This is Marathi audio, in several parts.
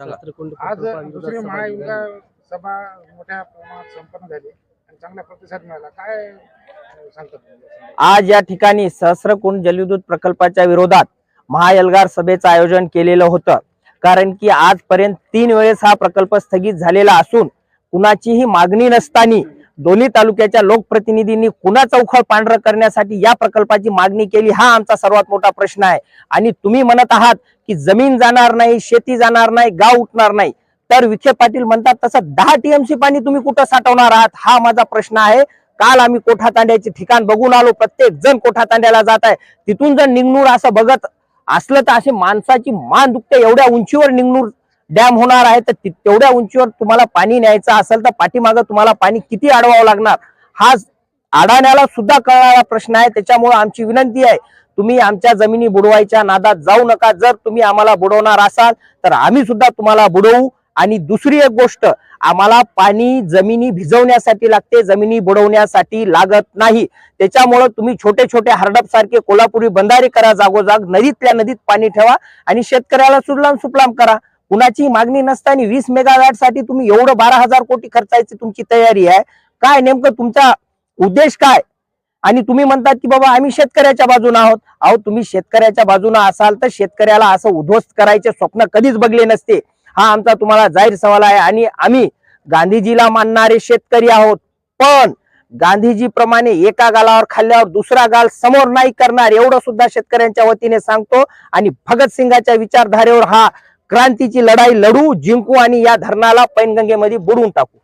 आज दुसरी घेण्यात सभा मोठ्या प्रमाणात संपन्न झाली आणि चांगला प्रतिसाद मिळाला. काय सांगतात? आज या ठिकाणी सहस्रकुंड जलविद्युत प्रकल्पाच्या विरोधात महाएल्गार सभेचं आयोजन केलेलं होतं. कारण की आजपर्यंत तीन वेळेस हा प्रकल्प स्थगित झालेला असून कुणाचीही मागणी नसताना दोन्ही तालुक्याच्या लोकप्रतिनिधींनी कुणाचा चौखळ पांढरं करण्यासाठी या प्रकल्पाची मागणी केली हा आमचा सर्वात मोठा प्रश्न आहे. आणि तुम्ही म्हणत आहात की जमीन जाणार नाही शेती जाणार नाही गाव उठणार नाही. तर विखे पाटील म्हणतात तसं दहा टीएमसी पाणी तुम्ही कुठं साठवणार आहात? हा माझा प्रश्न आहे. काल आम्ही कोठा तांड्याचे ठिकाण बघून आलो प्रत्येक जण कोठा तांड्याला जात आहे. तिथून जर निघनूर असं बघत असलं तर असे माणसाची मान दुखते एवढ्या उंचीवर निघनूर डॅम होणार आहे तर तेवढ्या उंचीवर तुम्हाला पाणी न्यायचं असेल तर पाठीमागं तुम्हाला पाणी किती अडवावं लागणार? हा अडाण्याला सुद्धा कळणारा प्रश्न आहे. त्याच्यामुळे आमची विनंती आहे तुम्ही आमच्या जमिनी बुडवायच्या नादात जाऊ नका. जर तुम्ही आम्हाला बुडवणार असाल तर आम्ही सुद्धा तुम्हाला बुडवू. आणि दुसरी एक गोष्ट आम्हाला पाणी जमिनी भिजवण्यासाठी लागते. जमिनी बुडवण्यासाठी लागत नाही. त्याच्यामुळं तुम्ही छोटे छोटे हरडप सारखे कोल्हापुरी बंधारे करा जागोजाग. नदीतल्या नदीत पाणी ठेवा आणि शेतकऱ्याला सुजलाम सुपलाम करा. कुणाची मागणी नसताना वीस मेगावॅटसाठी तुम्ही एवढं बारा हजार कोटी खर्चायची तुमची तयारी आहे. काय नेमकं तुमचा उद्देश काय? आणि तुम्ही म्हणतात की बाबा आम्ही शेतकऱ्याच्या बाजूने आहोत. अहो तुम्ही शेतकऱ्याच्या बाजूने असाल तर शेतकऱ्याला असं उद्ध्वस्त करायचे स्वप्न कधीच बघले नसते. हा आमचा तुम्हाला जाहीर सवाल आहे आणि आम्ही गांधीजीला मानणारे शेतकरी आहोत. पण गांधीजी प्रमाणे एका गालावर खाल्ल्यावर दुसरा गाल समोर नाही करणार एवढं सुद्धा शेतकऱ्यांच्या वतीने सांगतो. आणि भगतसिंगाच्या विचारधारेवर हा क्रांतीची लढाई लढू जिंकू आणि या धरणाला पैनगंगेमध्ये बुडवून टाकू.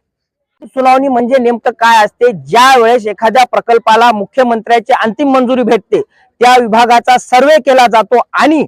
सुनावणी म्हणजे नेमकं काय असते? ज्या वेळेस एखाद्या प्रकल्पाला मुख्यमंत्र्याची अंतिम मंजुरी भेटते त्या विभागाचा सर्वे केला जातो आणि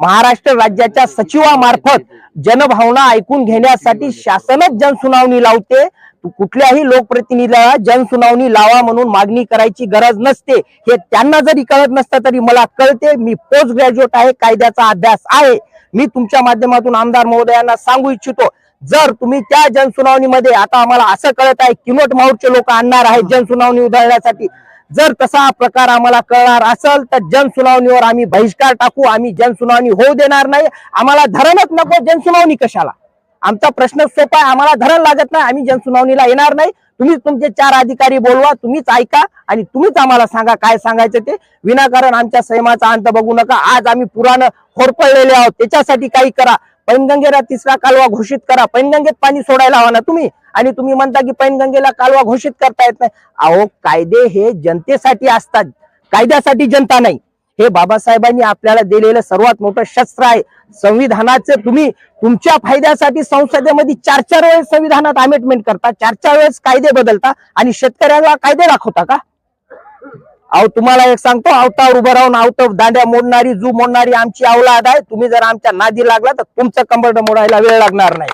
महाराष्ट्र राज्याच्या सचिवामार्फत जनभावना ऐकून घेण्यासाठी शासनच जनसुनावणी लावते. कुठल्याही लोकप्रतिनिधीला जनसुनावणी लावा म्हणून मागणी करायची गरज नसते हे त्यांना जरी कळत नसतं तरी मला कळते. मी पोस्ट ग्रॅज्युएट आहे कायद्याचा अभ्यास आहे. मी तुमच्या माध्यमातून आमदार महोदयांना सांगू इच्छितो. जर तुम्ही त्या जनसुनावणीमध्ये आता आम्हाला असं कळत आहे किनोट माहूरचे लोक आणणार आहेत जनसुनावणी उधळण्यासाठी. जर तसा प्रकार आम्हाला कळणार असेल तर जनसुनावणीवर आम्ही बहिष्कार टाकू. आम्ही जनसुनावणी होऊ देणार नाही. आम्हाला धरणच नको जनसुनावणी कशाला? आमचा प्रश्न सोपा आहे. आम्हाला धरण लागत नाही. आम्ही जनसुनावणीला येणार नाही. तुम्हीच तुमचे चार अधिकारी बोलवा. तुम्हीच ऐका आणि तुम्हीच आम्हाला सांगा काय सांगायचं ते. विनाकारण आमच्या संयमाचा अंत बघू नका. आज आम्ही पुराण होरपळलेले आहोत. त्याच्यासाठी काही करा. पैनगंगेला तिसरा कालवा घोषित करा. पैनगंगेत पाणी सोडायला हवा ना तुम्ही? आणि तुम्ही म्हणता की पैनगंगेला कालवा घोषित करता येत नाही. अहो कायदे हे जनतेसाठी असतात. कायद्यासाठी जनता नाही. हे बाबासाहेबांनी आपल्याला दिलेलं सर्वात मोठं शस्त्र आहे. संविधानाचे तुम्ही तुमच्या फायद्यासाठी संसदेमध्ये चार चार वेळेस संविधानात अमेंडमेंट करता चार चार वेळेस कायदे बदलता आणि शेतकऱ्याला कायदे दाखवता का? अहो तुम्हाला एक सांगतो अवतार उभं राहून आवत दांड्या मोडणारी जू मोडणारी आमची अवलाद आहे. तुम्ही जर आमच्या नादी लागला तर तुमचं कंबरड मोडायला वेळ लागणार नाही.